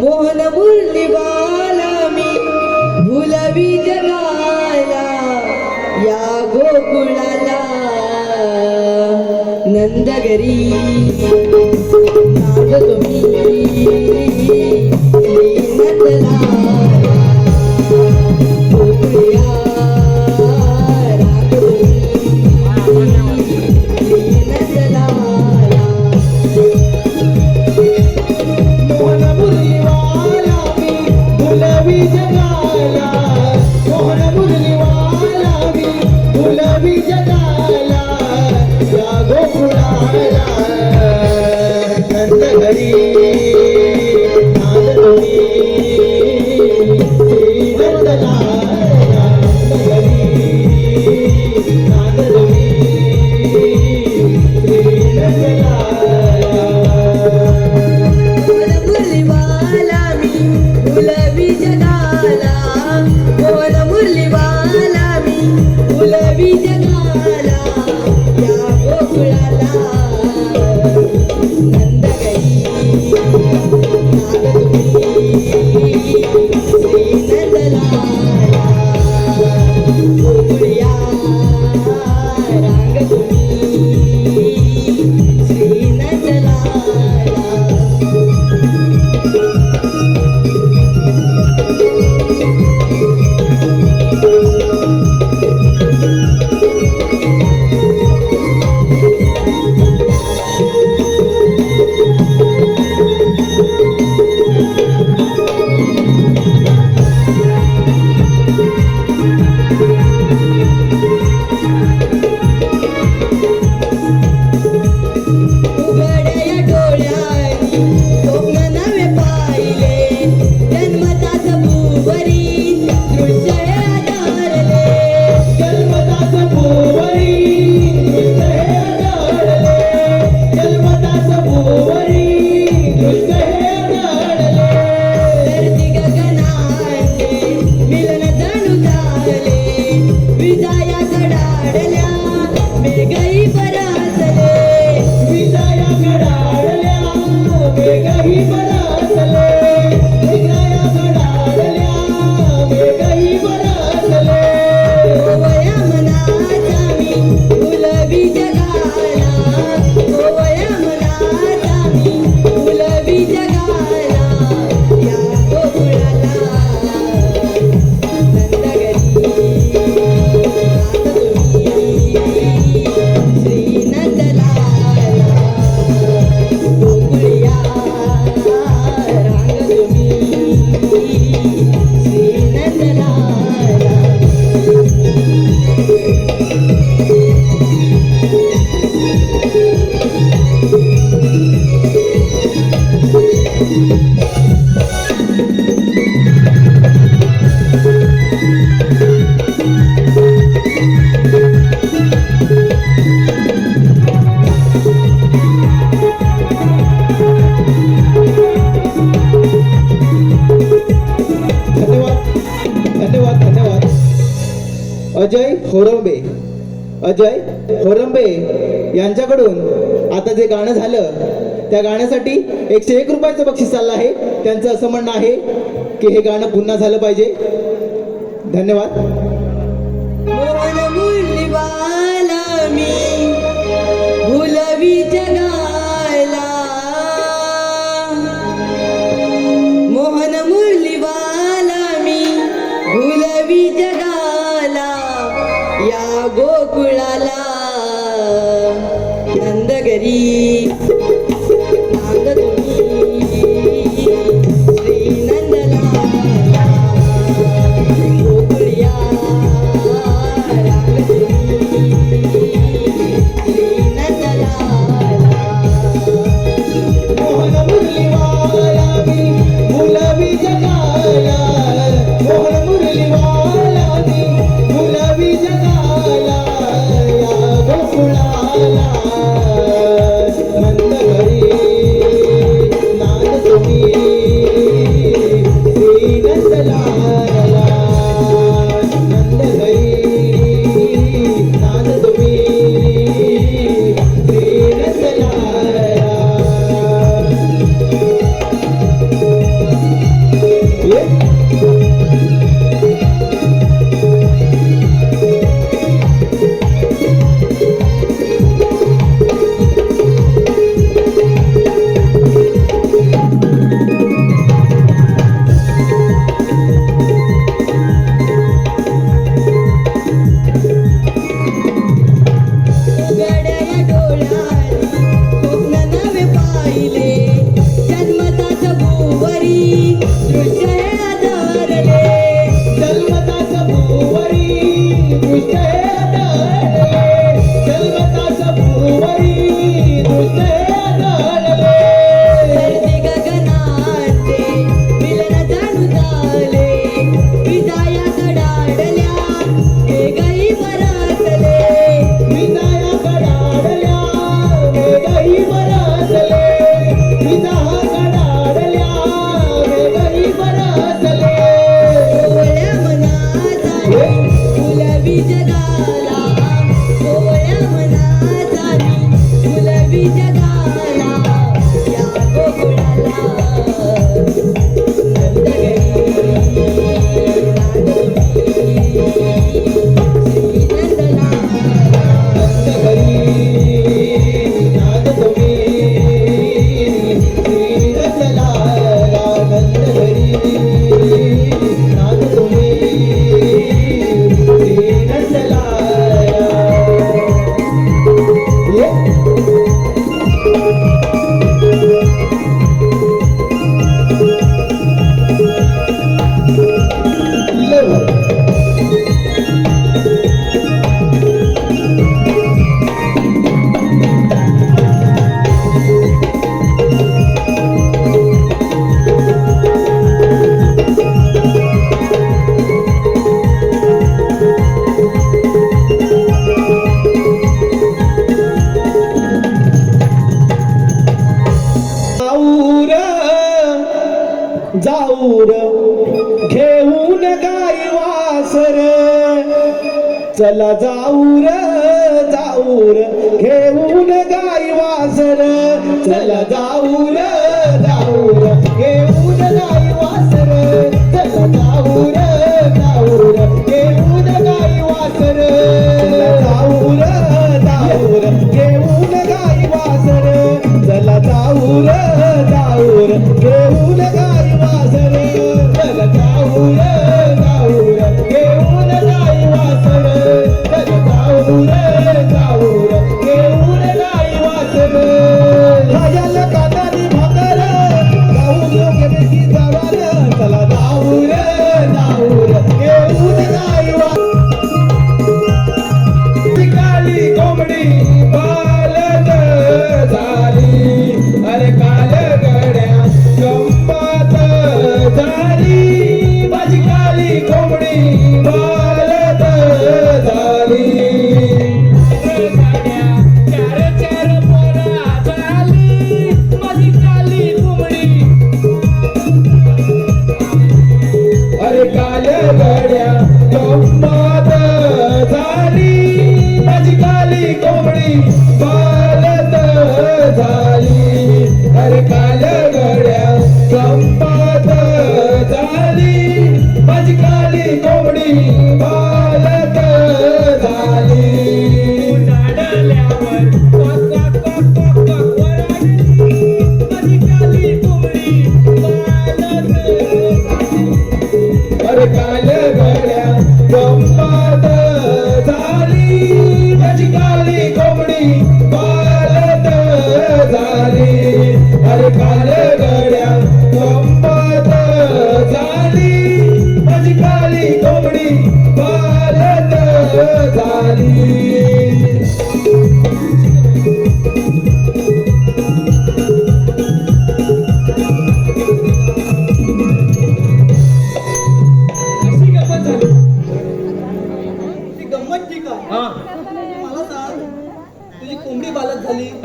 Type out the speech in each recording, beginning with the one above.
मोहन मुरली बाला मी भुलवी जगाला या गोकुळाला नंदगरी. नाग तुम्ही नंदला अजय होरंबे अजय होरंबे यांच्याकडून आता जे गाणं झालं त्या गाण्यासाठी एकशे एक रुपयाचं बक्षीस चाललं आहे. त्यांचं असं म्हणणं आहे की हे गाणं पुन्हा झालं पाहिजे. धन्यवाद. मोहन मुल गोकुळाला. नंदगरी नांद দিয়ে Oh. अरे Come.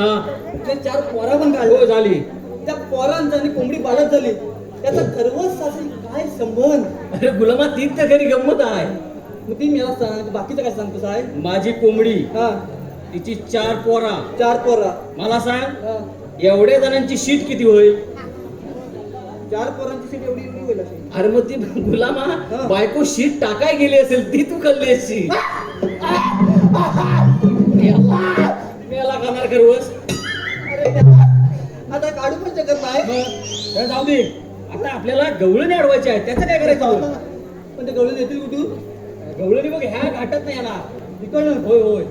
हा. चार पोरा पण हो काढले झाली. त्या पोरांचा आणि कोंबडी बालत झाली. त्याचा गर्वच असेल काय संबंध? अरे गुलामा तीच तर खरी गंमत आहे. मग ती मला सांग बाकीचं काय सांगतो साहेब माझी कोंबडी. हा. तिची चार पोरा. चार पोरा. मला सांग हा. एवढ्या जणांची शीट किती होईल? चार पोरांची सीट एवढी एवढी होईल अशी. अरे मग ती गुलामा. बायको शीट टाकाय गेली असेल ती तू खाल्ली असती मेला खरवस आता काढू पण शकत नाही. जाऊ दे. आता आपल्याला गवळणी अडवायची आहे. त्याचं काय करायचं पण ते गवळून येतील कुठून? गवळणी बघ ह्या घाटात नाही येणार. तिकडनं होय होय.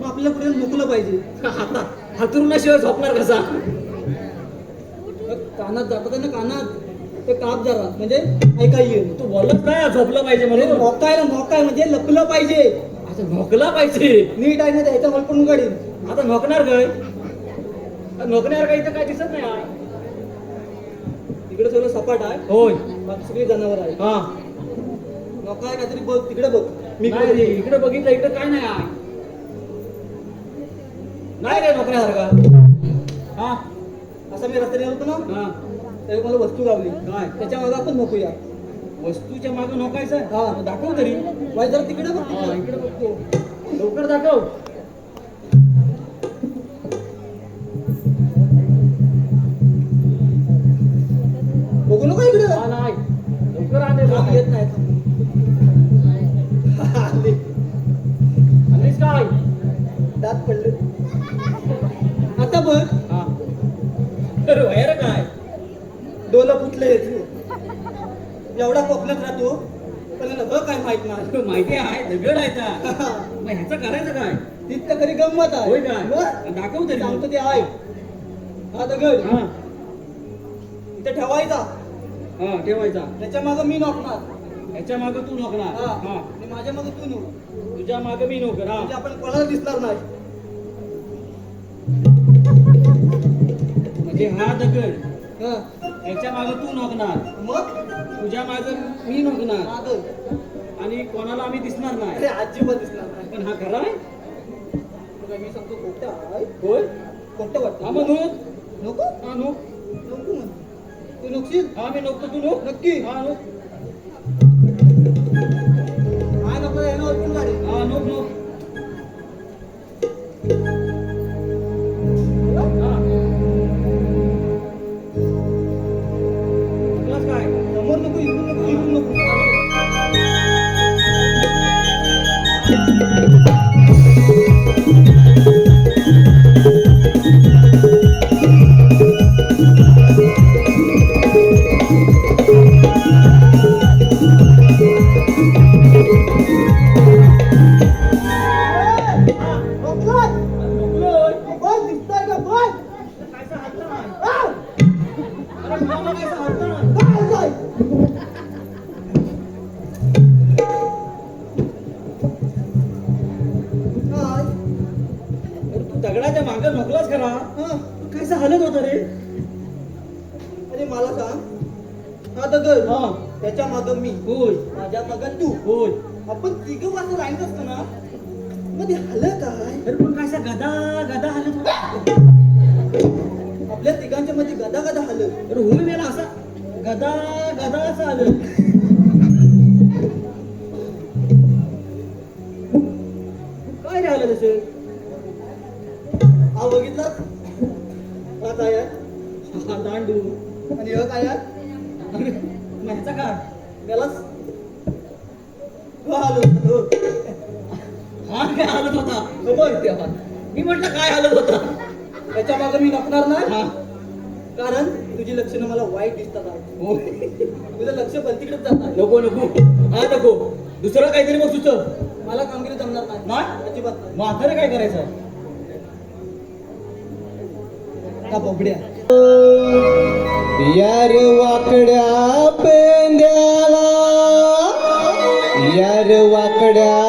मग आपल्याला कुठे मोकलं पाहिजे? आता हातरुणाशिवाय झोपणार कसा? कानात जातात ना कानात. ते काप जरा. म्हणजे ऐका येईल. तू बोलत नाही झोपलं पाहिजे म्हणून. मोकाय ना मोकाय म्हणजे लपलं पाहिजे. आता झोकला पाहिजे. नीट आहे ना त्याच्या मला पण काढीन आता झोकणार काय झोकणार काय इथं काय दिसत नाही आहे. तिकडे सगळं सपाट आहे. होय. बाकी सगळी जनावर आहे हा. मोकाय काहीतरी बघ तिकडे बघ. मी इकडे बघितलं इकडे काय नाही आहे. नाही रे नोकऱ्यासारखा हा. असं मी रस्त्याने होतो ना हा. त्यावेळी मला वस्तू गावली. काय? त्याच्यामागे आपण नको वस्तूच्या मागे नोकायचं? हा. दाखव तरी. वाय जरा तिकडे बघ इकडे बघतो. लवकर दाखव. बघू नको इकडे. नाही. लवकर आले येत नाही काय? दात पडले. आता बघ. हा. बाहेर काय? डोला फुटले. एवढा कोकणात राहतो. पण ह काय माहीत नाही. माहिती आहे. दगड आहे त्या. मग ह्याचं करायचं काय? तिथं खरी गंमत आहे. होय काय? दाखव तरी. सांगतो ते आहे हा दगड. हा. इथे ठेवायचा. हा ठेवायचा. त्याच्या मागं मी नोकणार. ह्याच्या मागे तू नोकणार. हा. हा. आणि माझ्या मागं तू नोक. तुझ्या मागे मी नोकर हा. म्हणजे आपण कोणाला दिसणार नाही. म्हणजे हा दगड. हा. ह्याच्या मागे तू नोकणार मग? तुझ्या मागे मी नोकणार आणि कोणाला आम्ही दिसणार नाही. अरे अजिबात दिसणार नाही. पण हा खरा आहे? तुला मी सांगतो खोटं होय? खोटं हा वाटतं म्हणून नको? हा नो नको तू नोकशील हा मी नको तू नको नक्की. हा नको काय नको हा नको नको नकोय. बस दगडाच्या मागे नकलाच करा हा कायचा हालत होता रे? अरे मला सांग. हा दगड हा. त्याच्या माग मी. होय. माझ्या माग तू. होय. आपण तिघं वाजता राहिलं असतं ना? मग ते हलं काय? अरे पण कायचा गदा गदा हालत होता? आपल्या तिघांच्या मध्ये गदा गदा हलं अरे होय मेला असा. गदा गदा असं आलं काय रे आलं तसं काय आहे हा दांडू आणि हा काय ह्याचा का? हो हलं हो हा काय हालत होता? हो बघ तेव्हा मी म्हटलं काय हालत होता? त्याच्यामागे मी नकणार नाही. हा. कारण तुझी लक्षणं मला वाईट दिसतात होय तुझं लक्ष भलतीकडेच जात आहे. नको नको. हा नको. दुसरं काहीतरी मग सुचव मला कामगिरी जमणार नाही. नाही? अजिबात नाही. काय करायचं? का यार वाकड्या पेंद्याला यार वाकड्या